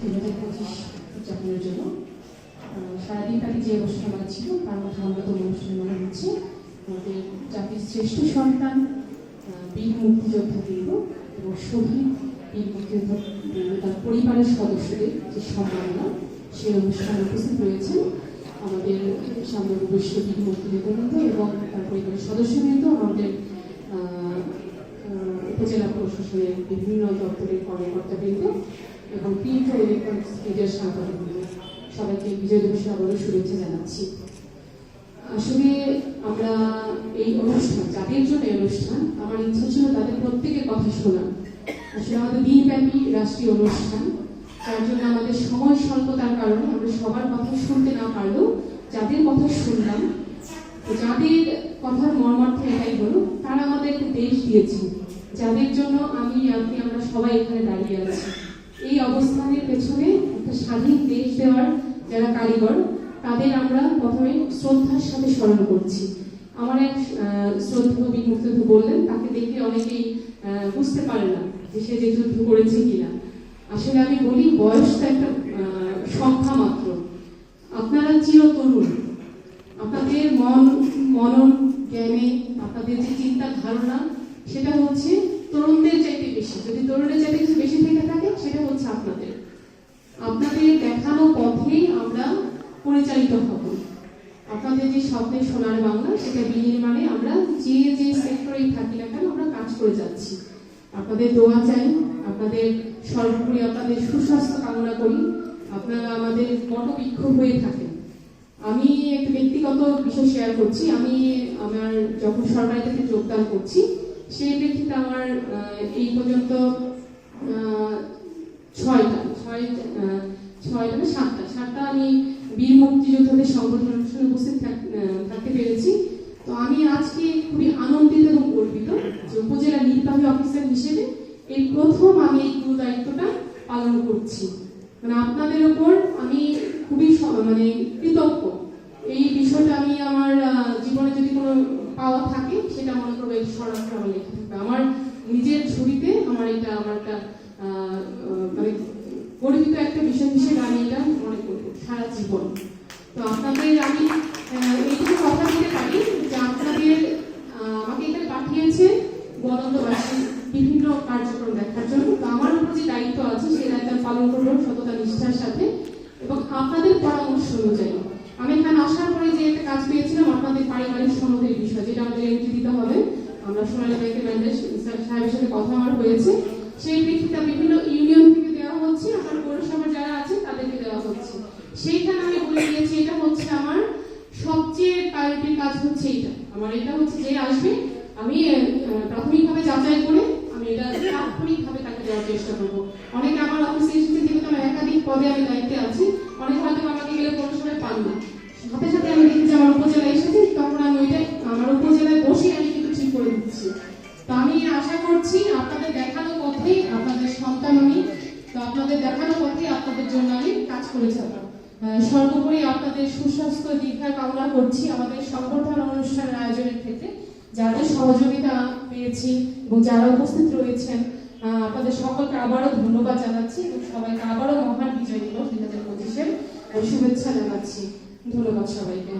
দু হাজার পঁচিশ উদযাপনের জন্য সারাদিন ব্যাপী যে অনুষ্ঠানমালা ছিল তার মধ্যে অন্যতম অনুষ্ঠানমালা হচ্ছে। আমাদের জাতির শ্রেষ্ঠ সন্তান বীর মুক্তিযোদ্ধা এবং শহীদ বীর মুক্তিযোদ্ধা তার পরিবারের সদস্যদের যে সম্মাননা সেই অনুষ্ঠানে উপস্থিত রয়েছেন আমাদের সামনে বৈশ্ব বীর মুক্তিযোদ্ধাবৃন্দ এবং তার পরিবারের সদস্যবৃন্দ আমাদের উপজেলা প্রশাসনের বিভিন্ন দপ্তরের কর্মকর্তাবৃন্দ এবং ও ইলেকট্রনিক্স মিডিয়ার সাংবাদিকবৃন্দ সবাইকে বিজয় দিবসে আবারও শুভেচ্ছা জানাচ্ছি। আসলে আমরা এই অনুষ্ঠান যাদের জন্য এই অনুষ্ঠান, আমার ইচ্ছা ছিল তাদের প্রত্যেকের কথা শোনা। আসলে আমাদের দিনব্যাপী রাষ্ট্রীয় অনুষ্ঠান, তার জন্য আমাদের সময় স্বল্পতার কারণে আমরা সবার কথা শুনতে না পারলেও যাদের কথা শুনলাম, যাদের কথার মর্মার্থ এটাই হলো, তারা আমাদেরকে দেশ দিয়েছে। যাদের জন্য আমি, আপনি, আমরা সবাই এখানে দাঁড়িয়ে আছি। অবস্থানের পেছনে একটা স্বাধীন দেশ দেওয়ার যারা কারিগর তাদের আমরা প্রথমে শ্রদ্ধার সাথে স্মরণ করছি। আমার এক আহ, শ্রদ্ধেয় বীর বললেন তাকে দেখে অনেকেই বুঝতে পারে না যে সে যে যুদ্ধ করেছে কিনা। আসলে আমি বলি বয়স তো একটা সংখ্যা মাত্র। আপনারা চির তরুণ। আপনাদের মন মনন জ্ঞানে আপনাদের যে চিন্তা ধারণা সেটা হচ্ছে পরিচালিত হব। আপনাদের যে স্বপ্নের সোনার বাংলা, সেটা বিনির্মাণে আমরা যে যে সেক্টরেই থাকি না কেন, আমরা কাজ করে যাচ্ছি। আপনাদের দোয়া চাই, আপনাদের সর্বোপরি আপনাদের সুস্বাস্থ্য কামনা করি। আপনারা আমাদের মনোবিক্ষোভ হয়ে থাকেন। আমি একটা ব্যক্তিগত বিষয় শেয়ার করছি। আমি আমার যখন সরকারি থেকে যোগদান করছি, সেই প্রেক্ষিতে আমার এই পর্যন্ত ছয়টা, ছয় ছয়টা সাতটা সাতটা আমি বীর মুক্তিযোদ্ধাদের সংগঠন অনুষ্ঠানে উপস্থিত থাক- থাকতে পেরেছি। তো আমি আজকে খুবই আনন্দিত এবং গর্বিত যে উপজেলা নির্বাহী অফিসার হিসেবে এই প্রথম আমি এই গুরু দায়িত্বটা পালন করছি। মানে আপনাদের উপর আমি খুবই মানে কৃতজ্ঞ। এই বিষয়টা আমি আমার জীবনে যদি কোনো পাওয়া থাকে, সেটা মনে করব এই স্মরণটা আমার লেখা থাকবে। আমার নিজের ছবিতে আমার এটা, আমার একটা মানে গর্বিত একটা বিষয় হিসেবে আমি এটা মনে করব সারা জীবন তো আপনাদের আমি আহ, এইটুকু কথা দিতে পারি যে আপনাদের আহ, আমাকে এখানে পাঠিয়েছে বদন্তবাসী বিভিন্ন কার্যক্রম দেখার জন্য। তো আমার উপর যে দায়িত্ব আছে, সেই দায়িত্ব পালন করব সততা নিষ্ঠার সাথে এবং আপনাদের পরামর্শ অনুযায়ী। আমি এখানে আসার পরে যে একটা কাজ পেয়েছিলাম আপনাদের পারিবারিক সম্মতির বিষয়, যেটা আমাদের এন্ট্রি দিতে হবে। আমরা সোনালী ব্যাংকের ম্যানেজার সাহেবের সাথে কথা আমার হয়েছে। সেই প্রেক্ষিতে বিভিন্ন ইউনিয়ন থেকে দেওয়া হচ্ছে। আমার পৌরসভার যারা আছে, তাদেরকে দেওয়া হচ্ছে। সেইখানে আমি বলে দিয়েছি, এটা হচ্ছে আমার সবচেয়ে প্রায়োরিটির কাজ হচ্ছে এটা আমার এটা হচ্ছে যে আসবে, আমি যাচাই করে আমি এটা তাৎক্ষণিকভাবে তাকে দেওয়ার চেষ্টা করব। অনেকে আমার অফিসে এসেছে যেহেতু আমার একাধিক পদে আমি দায়িত্বে আছি, অনেক হয়তো আমাকে গেলে কোনো সময় পান না। সাথে সাথে আমি দেখি যে আমার উপজেলায় এসেছি, তখন আমি ওইটাই আমার উপজেলায় বসে আমি কিন্তু ঠিক করে দিচ্ছি। তো আমি আশা করছি আপনাদের দেখানো পথেই আপনাদের সন্তান আমি, তো আপনাদের দেখানো পথেই আপনাদের জন্য আমি কাজ করে যাব সর্বোপরি আপনাদের সুস্বাস্থ্য, দীর্ঘায় কামনা করছি। আমাদের সংগঠন অনুষ্ঠানের আয়োজনের যাদের সহযোগিতা পেয়েছি এবং যারা উপস্থিত রয়েছেন আপনাদের সকলকে আবারও ধন্যবাদ জানাচ্ছি এবং সবাইকে আবারও মহান বিজয় দিবস দুই হাজার পঁচিশের শুভেচ্ছা জানাচ্ছি। ধন্যবাদ সবাইকে।